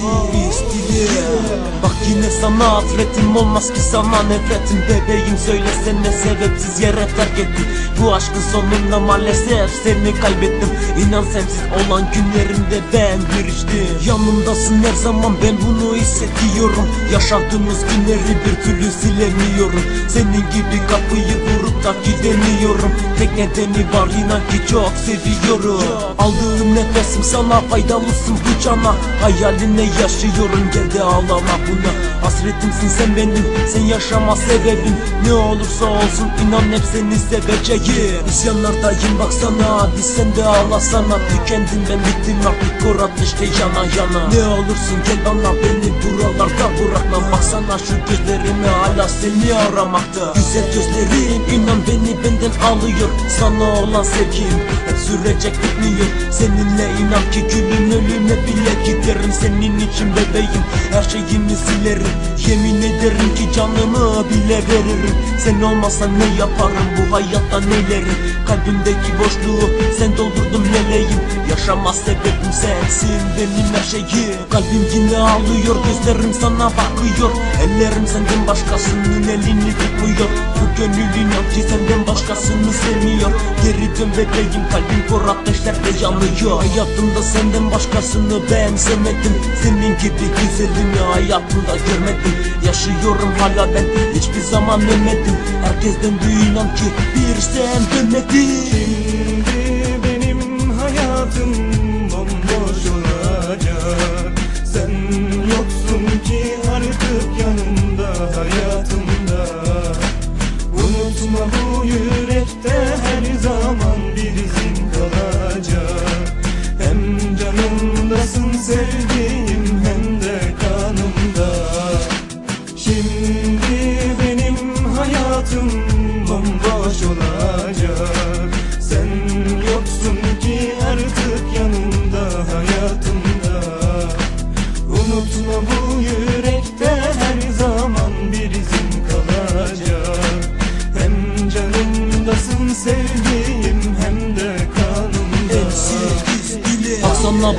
Vestiaire yine sana hasretim Olmaz ki sana nefretim. Bebeğim söylesene sebepsiz yere terk ettim. Bu aşkın sonunda maalesef seni kaybettim. İnan sensiz olan günlerimde ben giriştim Yanımdasın her zaman ben bunu hissediyorum. Yaşadığımız günleri bir türlü silemiyorum. Senin gibi kapıyı vurup da gidemiyorum. Tek nedeni var inan ki çok seviyorum. Aldığım nefesim sana faydalısın bu cana. Hayaline yaşıyorum gel de ağlama buna Hasretimsin sen benim sen yaşama sebebim. Ne olursa olsun inan hep seni seveceğim İsyanlardayım baksana. Hadi sen de ağlasana. Tükendim ben bittim artık. Kor ateşte yana yana. Ne olursun gel bana beni buralarda bırakma. Baksana şu gözlerime hala seni aramakta. Güzel gözlerin inan beni benden alıyor. Sana olan sevgim hep sürecek bitmiyor. Seninle inan ki gülün ölüme bile giderim. Senin için bebeğim her şeyimi silerim. Yemin ederim ki canımı bile veririm. Sen olmasan ne yaparım? Bu hayatta nelerim? Kalbimdeki boşluğu sen doldurdun meleğim. Yaşama sebebim sensin benim her şeyim Kalbim yine ağlıyor gözlerim sana bakıyor. Ellerim senden başkasının elini tutmuyor Bu gönül inan ki senden başkasını sevmiyor. Geri dön bebeğim kalbim kor ateşlerde yanıyor. Hayatımda senden başkasını benzemedim. Senin gibi güzelini hayatımda görmedim. Yaşıyorum hala ben hiçbir zaman ölmedim. Herkes döndü inan ki bir sen dönmedin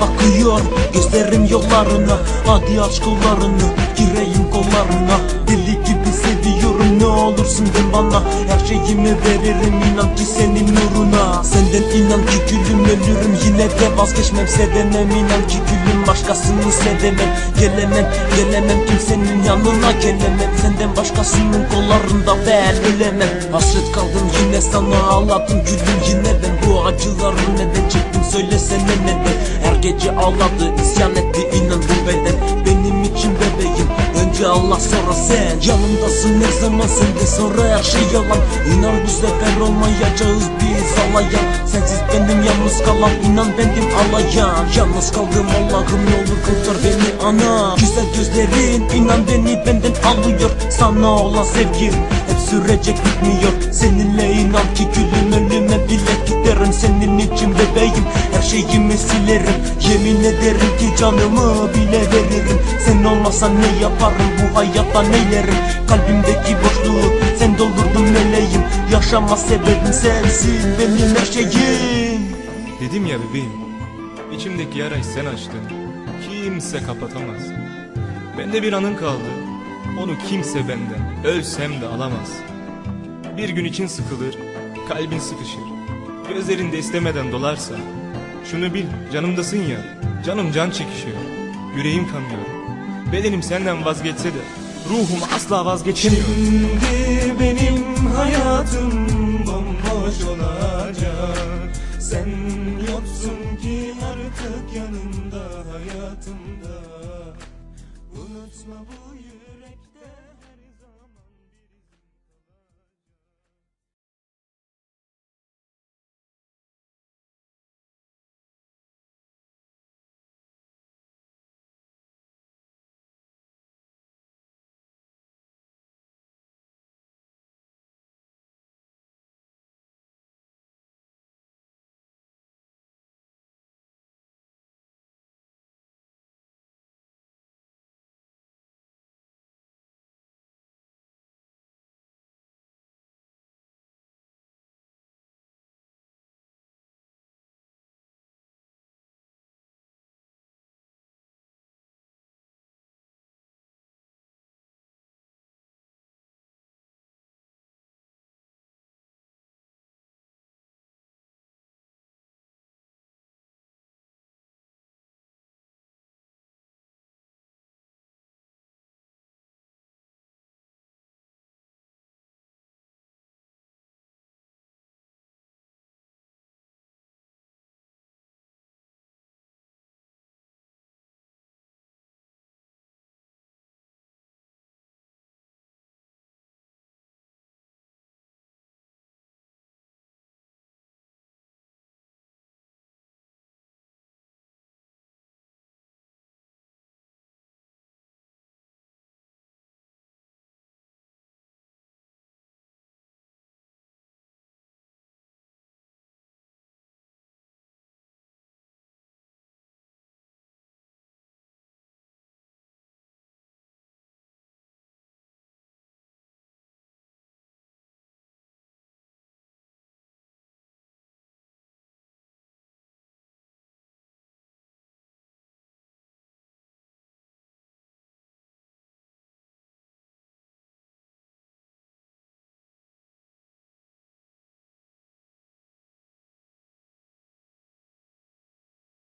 Bakıyor gözlerim yollarına Hadi aç kollarını gireyim kollarına. Deli gibi seviyorum ne olursun den bana. Her şeyimi veririm inan ki senin nuruna Senden inan ki gülüm ölürüm. Yine de vazgeçmem Sevemem. İnan ki gülüm başkasını sevemem. Gelemem gelemem kimsenin yanına gelemem. Senden başkasının kollarında ben ölemem. Hasret kaldım yine sana ağladım gülüm. Yine ben Bu acıları neden çektim söylesene neden Her gece ağladı isyan etti inan bu beden. Benim için bebeğim Önce Allah sonra sen. Yanımdasın her zaman sende sonra her şey yalan. İnan bu sefer olmayacağız biz alayan Sensiz benim yalnız kalan inan bendim alayan Yalnız kaldım Allah'ım ne olur kurtar beni ana. Güzel gözlerin inan beni benden alıyor. Sana olan sevgim hep sürecek bitmiyor. Seninle inan ki gülüm ölüme bile giderim. Senin için bebeğim her şeyimi silerim. Yemin ederim ki canımı bile veririm. Sen olmasan ne yaparım bu hayatta neylerim? Kalbimdeki boşluğu sen doldurdun meleğim. Yaşama sebebim sensin benim her şeyim. Dedim ya bebeğim, içimdeki yarayı sen açtın. Kimse kapatamaz. Bende bir anın kaldı. Onu kimse benden, ölsem de alamaz. Bir gün için sıkılır, kalbin sıkışır. Gözlerin de istemeden dolarsa. Şunu bil, canımdasın ya, canım can çekişiyor. Yüreğim kanıyor. Bedenim senden vazgeçse de, ruhum asla vazgeçemiyor. Şimdi benim hayatım bomboş olacak Sen yoksun ki artık yanımda hayatımda Unutma bu yürekte